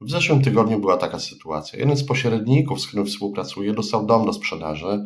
W zeszłym tygodniu była taka sytuacja. Jeden z pośredników, z którym współpracuję, dostał dom do sprzedaży.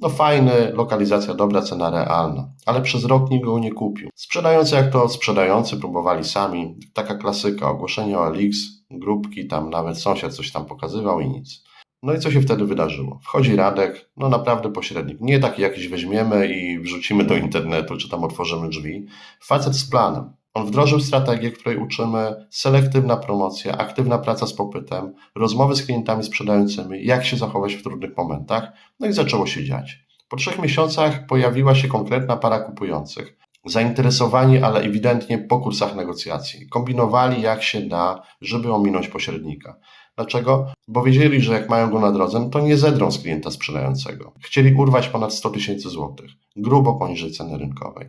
No fajny, lokalizacja dobra, cena realna, ale przez rok nikt go nie kupił. Sprzedający jak to sprzedający próbowali sami. Taka klasyka, ogłoszenie o LX, grupki, tam nawet sąsiad coś tam pokazywał i nic. No i co się wtedy wydarzyło? Wchodzi Radek, no naprawdę pośrednik, nie taki jakiś weźmiemy i wrzucimy do internetu, czy tam otworzymy drzwi. Facet z planem. On wdrożył strategię, której uczymy selektywna promocja, aktywna praca z popytem, rozmowy z klientami sprzedającymi, jak się zachować w trudnych momentach, no i zaczęło się dziać. Po trzech miesiącach pojawiła się konkretna para kupujących. Zainteresowani, ale ewidentnie po kursach negocjacji. Kombinowali jak się da, żeby ominąć pośrednika. Dlaczego? Bo wiedzieli, że jak mają go na drodze, no to nie zedrą z klienta sprzedającego. Chcieli urwać ponad 100 tysięcy złotych, grubo poniżej ceny rynkowej.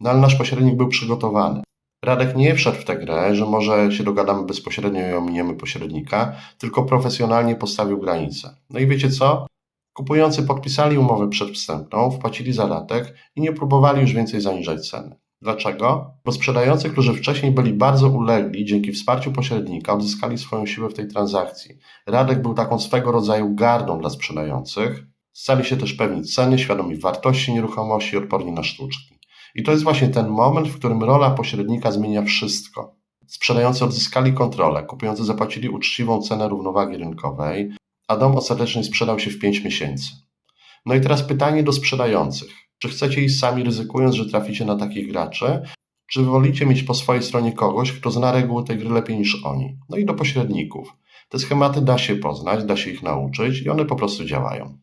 No ale nasz pośrednik był przygotowany. Radek nie wszedł w tę grę, że może się dogadamy bezpośrednio i ominiemy pośrednika, tylko profesjonalnie postawił granice. No i wiecie co? Kupujący podpisali umowę przedwstępną, wpłacili zadatek i nie próbowali już więcej zaniżać ceny. Dlaczego? Bo sprzedający, którzy wcześniej byli bardzo ulegli, dzięki wsparciu pośrednika odzyskali swoją siłę w tej transakcji. Radek był taką swego rodzaju gardą dla sprzedających. Stali się też pewni ceny, świadomi wartości nieruchomości, odporni na sztuczki. I to jest właśnie ten moment, w którym rola pośrednika zmienia wszystko. Sprzedający odzyskali kontrolę, kupujący zapłacili uczciwą cenę równowagi rynkowej, a dom ostatecznie sprzedał się w 5 miesięcy. No i teraz pytanie do sprzedających. Czy chcecie iść sami ryzykując, że traficie na takich graczy, czy wolicie mieć po swojej stronie kogoś, kto zna reguły tej gry lepiej niż oni? No i do pośredników. Te schematy da się poznać, da się ich nauczyć i one po prostu działają.